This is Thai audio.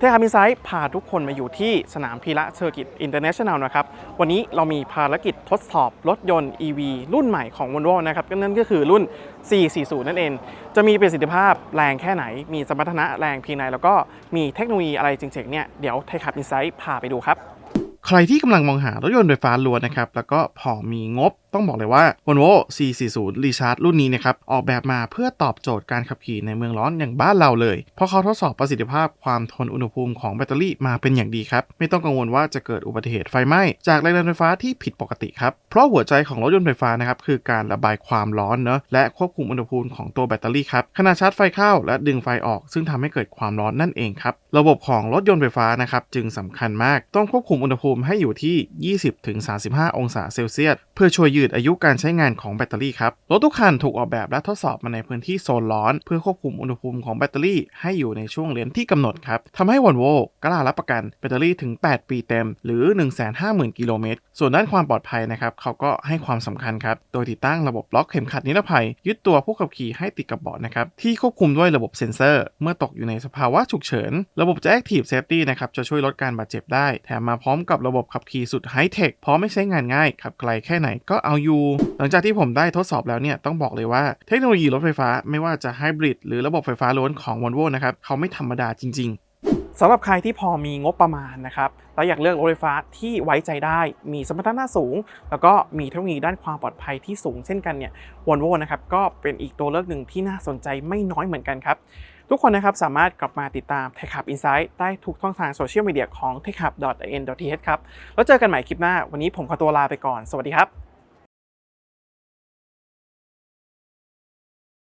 เทคามิไซต์พาทุกคนมาอยู่ที่สนามพีระเซอร์กิตอินเตอร์เนชั่นแนลนะครับ วันนี้เรามีภารกิจทดสอบรถยนต์ EV รุ่นใหม่ของ Volvo นะครับก็นั่นก็คือรุ่น 440 นั่นเอง จะมีประสิทธิภาพแรงแค่ไหน มีสมรรถนะแรงเพียงไหนแล้วก็มีเทคโนโลยีอะไรเจ๋งๆเนี่ยเดี๋ยวไทยขับอิไซต์พาไปดูครับ ใครที่กำลังมองหารถยนต์ไฟฟ้าล้วนนะครับแล้วก็พอมีงบต้องบอกเลยว่า Volvo C40 Recharge รุ่นนี้นะครับออกแบบมาเพื่อตอบโจทย์การขับขี่ในเมืองร้อนอย่างบ้านเราเลย เพราะเขาทดสอบประสิทธิภาพความทนอุณหภูมิของแบตเตอรี่มาเป็นอย่างดีครับ ไม่ต้องกังวลว่าจะเกิดอุบัติเหตุไฟไหม้จากแรงดันไฟฟ้าที่ผิดปกติครับ เพราะหัวใจของรถยนต์ไฟฟ้านะครับคือการระบายความร้อนเนอะและควบคุมอุณหภูมิของตัวแบตเตอรี่ครับขณะชาร์จไฟเข้าและดึงไฟออก ซึ่งทำให้เกิดความร้อนนั่นเองครับระบบของรถยนต์ไฟฟ้านะครับจึงสำคัญมากต้องควบคุมอุณหภูมิให้อยู่ที่ 20-35 องศาเซลเซียสเพื่อช่วยยืดอายุการใช้งานของแบตเตอรี่ครับรถทุกคันถูกออกแบบและทดสอบมาในพื้นที่โซนร้อน เพื่อควบคุมอุณหภูมิของแบตเตอรี่ให้อยู่ในช่วงเลนที่กำหนดครับทำให้ Volvo กล้ารับประกันแบตเตอรี่ถึง 8 ปีเต็ม หรือ 150,000 กิโลเมตร ส่วนด้านความปลอดภัยนะครับเขาก็ให้ความสำคัญครับ โดยติดตั้งระบบล็อกเข็มขัดนิรภัย ยึดตัวผู้ขับขี่ให้ติดกับเบาะนะครับ ที่ควบคุมด้วยระบบเซ็นเซอร์ เมื่อตกอยู่ในสภาวะฉุกเฉิน ระบบจะ Active Safety นะครับ จะช่วยลดการบาดเจ็บได้ แถมมาพร้อมกับระบบขับขี่สุดไฮเทคพร้อมไม่ใช้งานง่ายขับไกลแค่ไหนก็เอาอยู่หลังจากที่ผมได้ทดสอบแล้วเนี่ยต้องบอกเลยว่าเทคโนโลยีรถไฟฟ้าไม่ว่าจะไฮบริดหรือระบบไฟฟ้าล้วนของ Volvo นะครับเขาไม่ธรรมดาจริง ๆสำหรับใครที่พอมีงบประมาณนะครับและอยากเลือกรถไฟฟ้าที่ไว้ใจได้ มีสมรรถนะสูง แล้วก็มีเทคโนโลยีด้านความปลอดภัยที่สูงเช่นกันเนี่ยวอลโวนะครับก็เป็นอีกตัวเลือกหนึ่งที่น่าสนใจไม่น้อยเหมือนกันครับ ทุกคนนะครับสามารถกลับมาติดตาม Tech Hub Insight ได้ทุกช่องทางโซเชียลมีเดียของ techhub.in.th ครับแล้วเจอกันใหม่คลิปหน้า วันนี้ผมขอตัวลาไปก่อน สวัสดีครับ